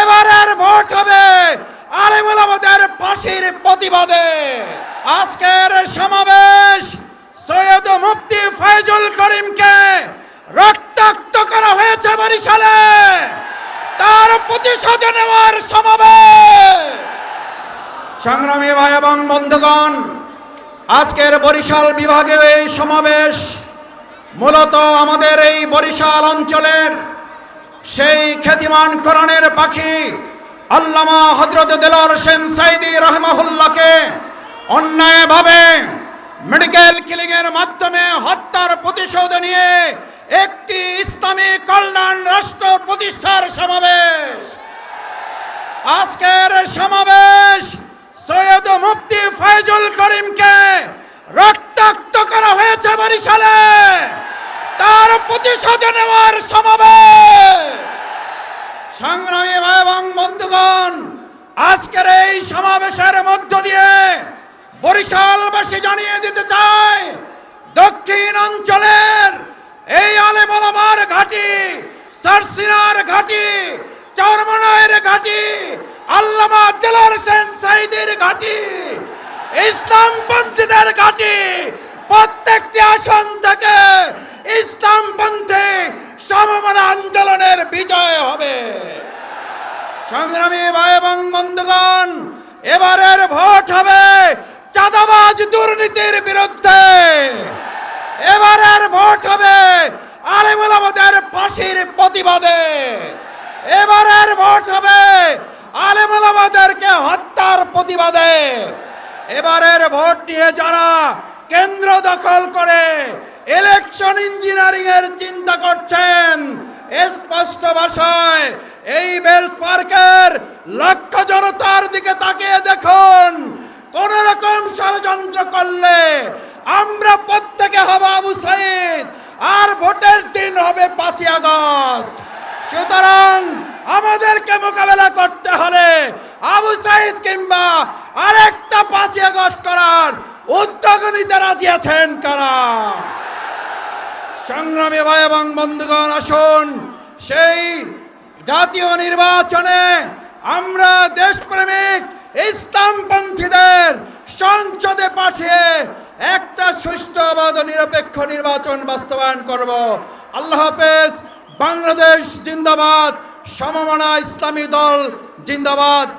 এবারের ভোট হবে আলিমুল আমাদের ফাঁসির প্রতিবাদে। আজকের সমাবেশ সৈয়দ মুফতি ফয়জুল করিমকে রক্তাক্ত করা হয়েছে বরিশালে। তার প্রতিশোধ নেওয়ার সমাবেশ। সংগ্রামী ভাই এবং বন্ধুগণ, আজকের বরিশাল বিভাগের এই সমাবেশ মূলত আমাদের এই বরিশাল অঞ্চলের সেই খ্যাতিমান কোরআনের পাখি আল্লামা হজরত দেলার সেন সাইদি রহমাহুল্লাহকে অন্যায়ভাবে মেডিকেল কিলিং এর মাধ্যমে হত্যার প্রতিশোধ নিয়ে একটি ইসলামী কল্যাণ রাষ্ট্র প্রতিষ্ঠার সমাবেশ। আজকের সমাবেশ সৈয়দ মুফতি ফয়জুল করিমকে রক্তাক্ত করা হয়েছে বরিশালে। তার প্রতিশোধ নেওয়ার সমাবেশ সংগ্রামী ভাই এবং বন্ধুগণ আজকের এই সমাবেশের মধ্য দিয়ে বরিশালবাসী জানিয়ে দিতে চায় দক্ষিণ অঞ্চলের এই আলেমার ঘাটি সারসিনার ঘাটি, চরমনায়ের ঘাটি, আল্লামা জলার সেন সাইদের ঘাটি ইসলাম পন্থীদের ঘাটি, প্রত্যেকটি আসন থেকে ইসলাম পন্থে সমমন আন্দোলনের বিজয় হবে। সংগ্রামী ভাই এবং বন্ধুগণ এবারের ভোট হবে চাঁদাবাজ দুর্নীতির বিরুদ্ধে। এবারের ভোট হবে আলিমুল আমাদের ফাঁসির প্রতিবাদে। এবারের ভোট হবে আলিমুল হত্যার প্রতিবাদে। এবারের ভোট নিয়ে যারা কেন্দ্র দখল করে ইলেকশন ইঞ্জিনিয়ারিং এর চিন্তা করছেন, স্পষ্ট ভাষায় এই বেল পার্কের লক্ষ জনতার দিকে তাকিয়ে দেখুন। কোন রকম ষড়যন্ত্র করলে আমরা প্রত্যেকে হব আবু সাইদ, আর ভোটের দিন হবে পাঁচই আগস্ট। সুতরাং আমাদেরকে মোকাবেলা করতে হলে আবু সাইদ কিংবা আরেকটা পাঁচই আগস্ট করার উদ্যোগ নিতে রাজি আছেন কারা? সংগ্রামী ভাই এবং বন্ধুগণ, আসুন সেই জাতীয় নির্বাচনে আমরা দেশপ্রেমিক, ইসলামপন্থীদের সংসদে পাঠিয়ে একটা সুষ্ঠু ও নিরপেক্ষ নির্বাচন বাস্তবায়ন করব। আল্লাহ হাফেজ, বাংলাদেশ জিন্দাবাদ, সমমনা ইসলামী দল জিন্দাবাদ।